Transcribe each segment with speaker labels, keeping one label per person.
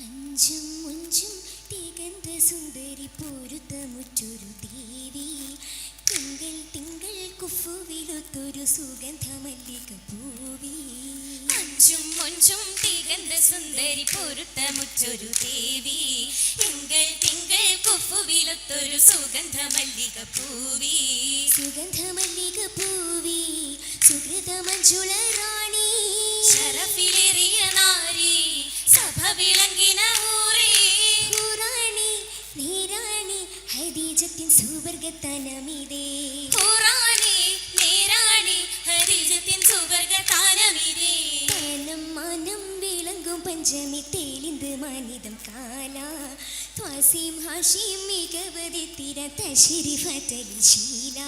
Speaker 1: അഞ്ചും മുഞ്ചും തികന്ത സുന്ദരി പൊരുത്തമുറ്റൊരു ദേവി. തിങ്കൾ തിങ്കൾ കുഫുവിലൊത്തൊരു സുഗന്ധമല്ലിക പൂവി.
Speaker 2: അഞ്ചും മൊഞ്ചും തികന്ത സുന്ദരി പൊരുത്തമുറ്റൊരു ദേവി. തിങ്കൾ തിങ്കൾ കുഫുവിലൊത്തൊരു സുഗന്ധ മല്ലിക പൂവി.
Speaker 1: സുഗന്ധമല്ലിക പൂവി സുഹൃത മഞ്ജുള റാണി.
Speaker 2: ശരഫിലേറിയ നാരി. സഭ ഫീല ഊറി
Speaker 1: ഹുറാണി നീരാണി ഹദീജത്തിൻ സുവർഗത്തനമിതേ
Speaker 2: ഖുറാനി നേരാണി ഹരിജത്തിൻ സുവർഗ താനമിരേ
Speaker 1: പനം മാനം വിളങ്ങും പഞ്ചമി തെളിന്ത് മാനിതം കാല. ത്വാസീം ഹാഷിം മികവതി തിര തശിരി ശീല.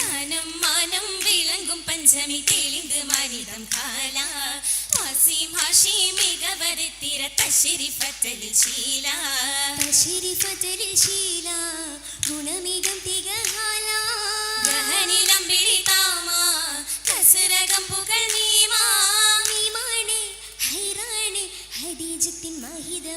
Speaker 2: താനം മാനം പഞ്ചമി തെളിന്ത് മാനിതം കാല. വാസീം ഹാഷി മികവരുത്തിര തശിരി ഫറ്റലിൽ ശീല.
Speaker 1: തശിരി ഫതലിൽ ശീല ഗുണമികം തികഹാല.
Speaker 2: ഗ്രഹനിലമ്പിളി താമ കസരകം പുകൾ നീമാ.
Speaker 1: നീമാണേ ഹൈറാണേ ഹദീജത്തിൻ മഹിത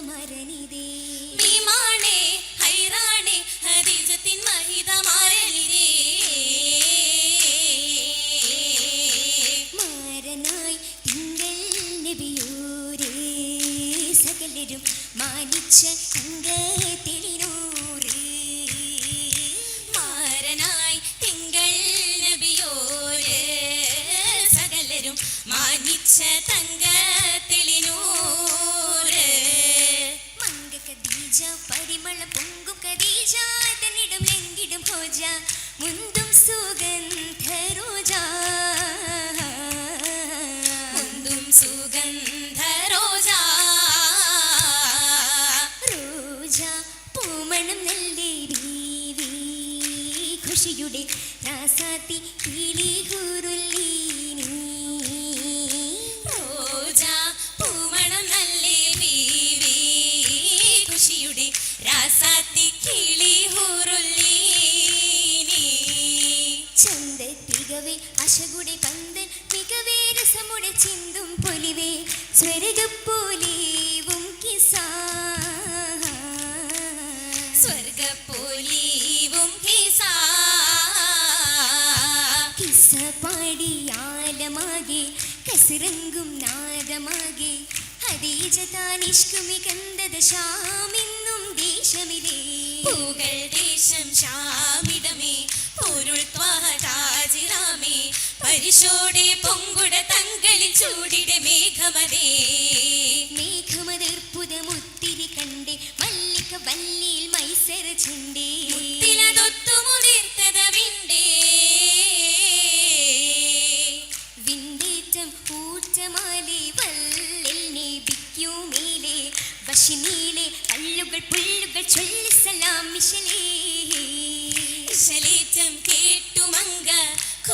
Speaker 1: പരിമള പൊങ്കും കദീജ തന്നിടം ലംഘിടും ഭോജ മുന്തും സുഗന്ധ സ്വർഗപ്പോലേവും നാദമാകെ ഹദീജ താനിഷ്കുമി കണ്ടത ദേശമിലേ.
Speaker 2: പൂകൾ ദേശം പൊരുൾ പരിശോടെ പൊങ്കുട തങ്കളിൽ ചൂടിടെ. கணவனே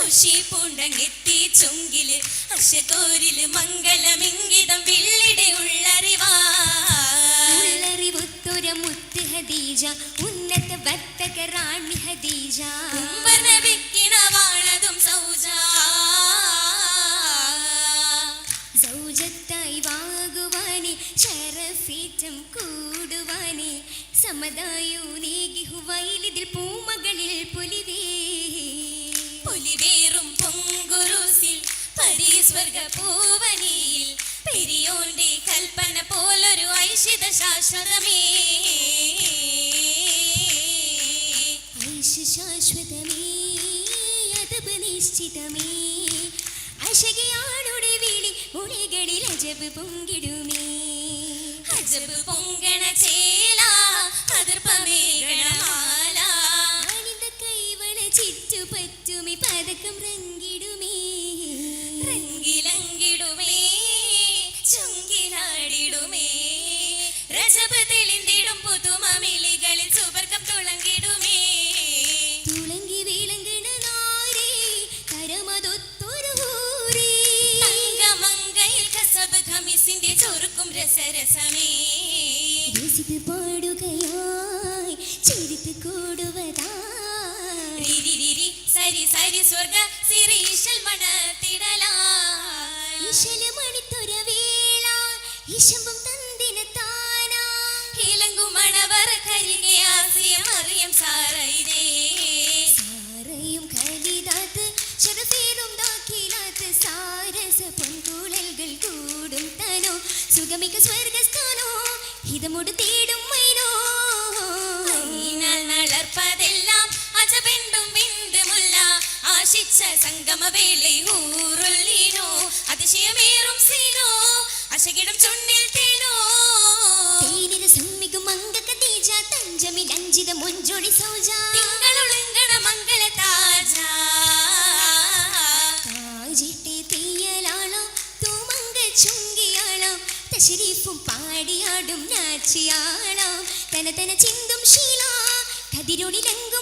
Speaker 2: ഖുഷി പൂണ്ടങ്ങെത്തി ചുങ്കിൽ അശകോരിൽ മംഗളമിംഗിതം വില്ലിടെ ഉള്ളറിവാ.
Speaker 1: ഉള്ളറിവുത്തൊര മുത്ത് ഹദീജ ഉന്നത വർത്തക റാണി ഹദീജ.
Speaker 2: കുംഭന വിക്കിണ വാഴതും സൗജ.
Speaker 1: സൗജത്തായി വാകുവാനെ ശരഫീറ്റം കൂടുവാനെ സമതായോ നീകി ഹുവൈലിതിൽ പൂമകളിൽ പുലിവേ.
Speaker 2: പുലിവേറും പൊങ്കുരുസിൽ പരീസ്വർഗ പൂവനിയിൽ പെരിയോന്റെ കൽപ്പന പോലൊരു ഐശിത ശാശ്വതമേ.
Speaker 1: ഐഷ ശാശ്വതമേ അതപ് നിശ്ചിതമേ. അശകിയാളുടെ വിളി മൊഴികളിൽ അജബ് പൊങ്കിടുമേ.
Speaker 2: അജബ് പൊങ്കണ ചേല അതിർപ്പമേഘണമാല
Speaker 1: അണിത കൈവള ചുറ്റുപറ്റുമി പതക്കം റങ്കിടുമേ
Speaker 2: റങ്കിലങ്കിടുമേ ചുങ്കിലാടിടുമേ. രജബ് തെളിന്തിടും പുതുമമിളികളിൽ സുവർഗം തുളങ്കിടുമേ.
Speaker 1: തുളങ്കി വിളങ്ങണ നാരേ കരമതൊത്തൊരു ഹൂരേ.
Speaker 2: തങ്കമങ്കയിൽ കസബ് ഖമിസിന്റെ ചൊറുക്കും രസരസമേ.
Speaker 1: രസിത് ಕೂಡುವದಾ ಸರಿ ಸರಿ
Speaker 2: ಸ್ವರ್ಗ ಸಿರೀಶಲ್ ಮಣ ತಿಡಲ ಈಶಲ ಮಣಿತುರವೇಳ
Speaker 1: ಈಶಂಬಂ ತಂದಿನ ತಾನ ಹೇಲಂಗು ಮಣವರ ಕರಿಗೆ ആസിയം അറിയം സാറയിരേ സാറയും കലിതാത്ത് ചെറുതീരും ദാക്കിലാത്ത് സാരസ പൊൻകുഴൽകൾ കൂടും തനോ. സുഖമിക സ്വർഗസ്ഥാനോ ഹിതമോട് തേടും
Speaker 2: ആശിച്ച സംഗമവേളை ഊറുള്ളീനോ അതിശയമേറും സീനോ അശകിടും ചുണ്ടിൽ തേനോ.
Speaker 1: തേനിര സമ്മികും അംഗ കതീജ തഞ്ചമിൽ അഞ്ചിത മൊഞ്ചൊടി സൗജ.
Speaker 2: തിങ്കളൊളുങ്ങണ മംഗള താജ.
Speaker 1: കാജിട്ടെ തീയലാളാം തൂമങ്ക ചുങ്കിയാളാം തശരീഫും പാടിയാടും നാച്ചിയാളാം. തന തന ചിന്തും ശീല കതിരൊളിലങ്കും ഹാലാ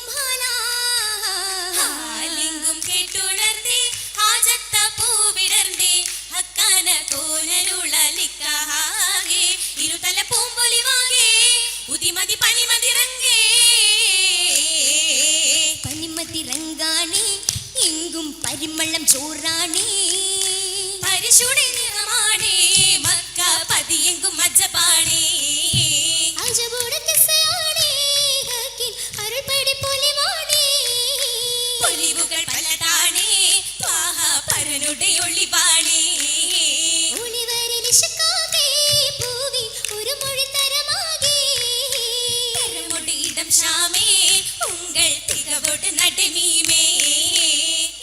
Speaker 2: കരമുടിയിടം ഷാമേ ഉങ്കൾ തികവോട് നടുമീമേ.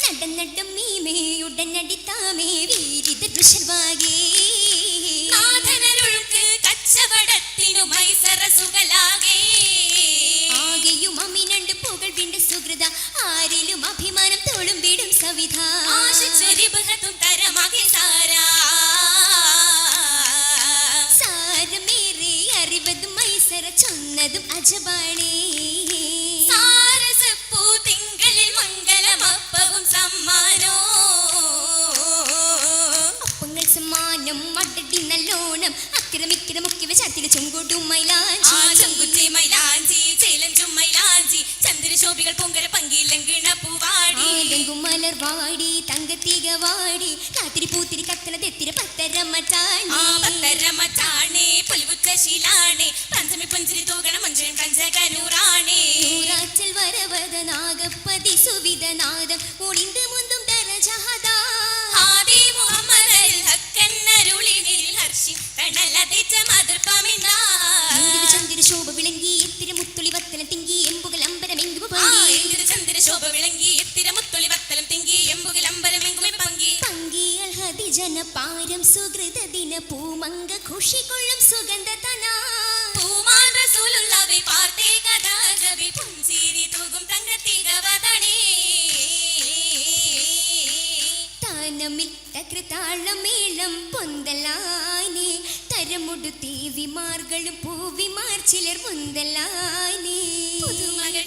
Speaker 1: നടന്നടം മീമേ ഉടനടിത്താമേ വീരിത ഋഷർവാകേ
Speaker 2: നാഥനരുൾക്ക് കച്ചവടത്തിനു മൈസറ സുഖലാകെ
Speaker 1: നല്ലോണം അക്രമിക്കുന്ന മുഖ്യ ചത്തിലെ മൈലാഞ്ചി.
Speaker 2: ആ
Speaker 1: മൈലാഞ്ചി
Speaker 2: ചങ്കുറ്റി മൈലാഞ്ചി ചേലഞ്ചും മൈലാഞ്ചി. ചന്ദ്രശോഭികൾ പൊങ്കര പങ്കിലങ്കിണ പൂവാടി
Speaker 1: ആലെങ്കും മലർവാടി തങ്കത്തിക വാടി രാത്രി പൂത്തിരി കത്തന തെത്തിര പത്തര
Speaker 2: ആ പത്തരമറ്റാണേ ശീലാണി ശീലാണേ. പഞ്ചമി പഞ്ചരി തോകണ മഞ്ചും കഞ്ചകനൂറാണേ
Speaker 1: പൂമങ്ക ഖുഷികൊള്ളും സുഗന്ധതന
Speaker 2: പൂമാൻ റസൂലുള്ളാവെ പാർത്തേ കഥാകവി പുഞ്ചിരി തൂകും തങ്കത്തികവതണേ
Speaker 1: താനമിൽ തകൃതാളമേളം പൊന്തലാനെ തരമുടു തേവിമാർകളും പൂവിമാർ ചിലർ മുന്തലാനെ
Speaker 2: പുതുമകൾ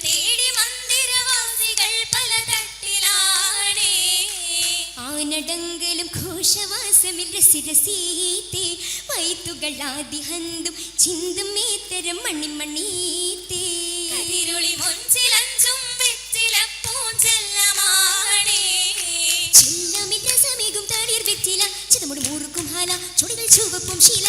Speaker 1: ആനടങ്കലും ഘോഷവാസമിൽ രസിരസീത്തെ വൈത്തുകളാദിഹന്തും ചിന്തും മേത്തരം മണിമണീത്തേ.
Speaker 2: കതിരുളി മുഞ്ചിലഞ്ചും വെറ്റില പൂഞ്ചെല്ലമാണേ
Speaker 1: ചില്ലമില്ല സമീകും തളിർ വെറ്റില ചിതമുടി മൂറുക്കും ഹാല ചുടികൾ ചുവപ്പും ശീല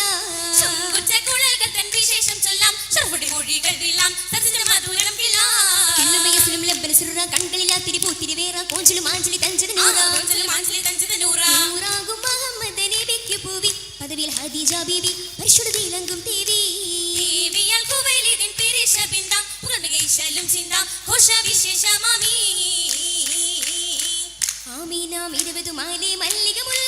Speaker 1: முழுவதும் மாலே மல்லிகை முல்லை